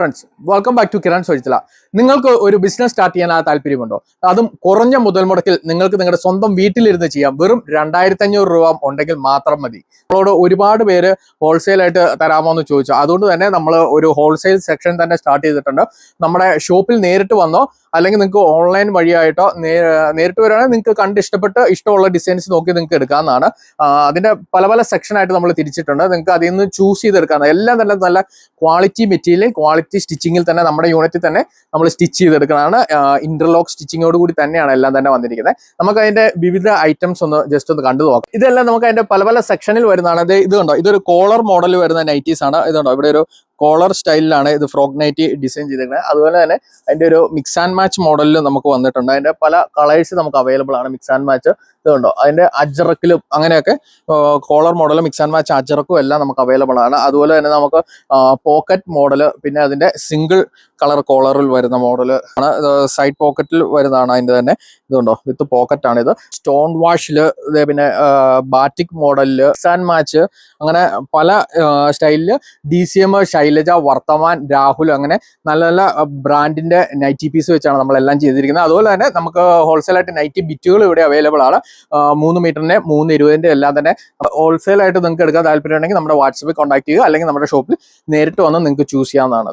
Friends welcome back to Kiran സോജിത്തല നിങ്ങൾക്ക് ഒരു business start ചെയ്യാൻ ആ താല്പര്യമുണ്ടോ? അതും കുറഞ്ഞ മുതൽ മുടക്കിൽ നിങ്ങൾക്ക് നിങ്ങളുടെ സ്വന്തം വീട്ടിലിരുന്ന് ചെയ്യാം. വെറും രണ്ടായിരത്തി അഞ്ഞൂറ് രൂപ ഉണ്ടെങ്കിൽ മാത്രം മതി. നമ്മളോട് ഒരുപാട് പേര് ഹോൾസെയിൽ ആയിട്ട് തരാമോ എന്ന് ചോദിച്ചു. അതുകൊണ്ട് തന്നെ നമ്മൾ ഒരു ഹോൾസെയിൽ സെക്ഷൻ തന്നെ സ്റ്റാർട്ട് ചെയ്തിട്ടുണ്ട്. നമ്മുടെ ഷോപ്പിൽ നേരിട്ട് വന്നോ അല്ലെങ്കിൽ നിങ്ങൾക്ക് ഓൺലൈൻ വഴിയായിട്ടോ നേരിട്ട് വരികയാണെങ്കിൽ നിങ്ങൾക്ക് കണ്ട് ഇഷ്ടപ്പെട്ട് ഇഷ്ടമുള്ള ഡിസൈൻസ് നോക്കി നിങ്ങൾക്ക് എടുക്കാവുന്നതാണ്. അതിന്റെ പല പല സെക്ഷനായിട്ട് നമ്മൾ തിരിച്ചിട്ടുണ്ട്. നിങ്ങൾക്ക് അതിൽ നിന്ന് ചൂസ് ചെയ്തെടുക്കാവുന്ന എല്ലാം തന്നെ നല്ല ക്വാളിറ്റി മെറ്റീരിയൽ ക്വാളിറ്റി സ്റ്റിച്ചിങ്ങിൽ തന്നെ നമ്മുടെ യൂണിറ്റിൽ തന്നെ നമ്മൾ സ്റ്റിച്ച് ചെയ്തെടുക്കുന്നതാണ്. ഇന്റർലോക്ക് സ്റ്റിച്ചിങ്ങോട് കൂടി തന്നെയാണ് എല്ലാം തന്നെ വന്നിരിക്കുന്നത്. നമുക്ക് അതിന്റെ വിവിധ ഐറ്റംസ് ഒന്ന് ജസ്റ്റ് ഒന്ന് കണ്ടു നോക്കാം. ഇതെല്ലാം നമുക്ക് അതിന്റെ പല പല സെക്ഷനിൽ വരുന്നതാണ്. ഇത് കണ്ടോ? ഇതൊരു കോളർ മോഡൽ വരുന്ന നൈറ്റീസ് ആണ്. ഇതുണ്ടോ? ഇവിടെ ഒരു കോളർ സ്റ്റൈലിലാണ് ഇത് ഫ്രോക്ക് നൈറ്റി ഡിസൈൻ ചെയ്തിരിക്കുന്നത്. അതുപോലെ തന്നെ അതിന്റെ ഒരു മിക്സ് ആൻഡ് മാച്ച് മോഡലിൽ നമുക്ക് വന്നിട്ടുണ്ട്. അതിന്റെ പല കളേഴ്സ് നമുക്ക് അവൈലബിൾ ആണ്. മിക്സ് ആൻഡ് മാച്ച് ഇതുണ്ടോ? അതിന്റെ അജറക്കിലും അങ്ങനെയൊക്കെ collar model mix and match അജറക്കും എല്ലാം നമുക്ക് അവൈലബിൾ ആണ്. അതുപോലെ തന്നെ നമുക്ക് പോക്കറ്റ് മോഡൽ പിന്നെ അതിന്റെ സിംഗിൾ കളർ കോളറിൽ വരുന്ന മോഡൽ ആണ്. സൈഡ് പോക്കറ്റിൽ വരുന്നതാണ് അതിന്റെ തന്നെ ഇതുണ്ടോ? വിത്ത് പോക്കറ്റ് ആണ് ഇത്. സ്റ്റോൺ വാഷിൽ പിന്നെ ബാറ്റിക് മോഡലിൽ മിക്സ് ആൻഡ് മാച്ച് അങ്ങനെ പല സ്റ്റൈലിൽ ഡി സി എം ശൈലജ വർത്തമാൻ രാഹുൽ അങ്ങനെ നല്ല നല്ല ബ്രാൻഡിന്റെ നൈറ്റി പീസ് വെച്ചാണ് നമ്മളെല്ലാം ചെയ്തിരിക്കുന്നത്. അതുപോലെ തന്നെ നമുക്ക് ഹോൾസെയിലായിട്ട് നൈറ്റി ബിറ്റുകൾ ഇവിടെ അവൈലബിൾ ആണ്. മൂന്ന് മീറ്ററിന്റെ മൂന്ന് ഇരുപതിന്റെ എല്ലാം തന്നെ. ഹോൾസെയിലായിട്ട് നിങ്ങൾക്ക് എടുക്കാൻ താല്പര്യം ഉണ്ടെങ്കിൽ നമ്മുടെ വാട്സപ്പിൽ കോൺടാക്ട് ചെയ്യുക. അല്ലെങ്കിൽ നമ്മുടെ ഷോപ്പിൽ നേരിട്ട് വന്ന് നിങ്ങൾക്ക് ചൂസ് ചെയ്യാവുന്നതാണ്.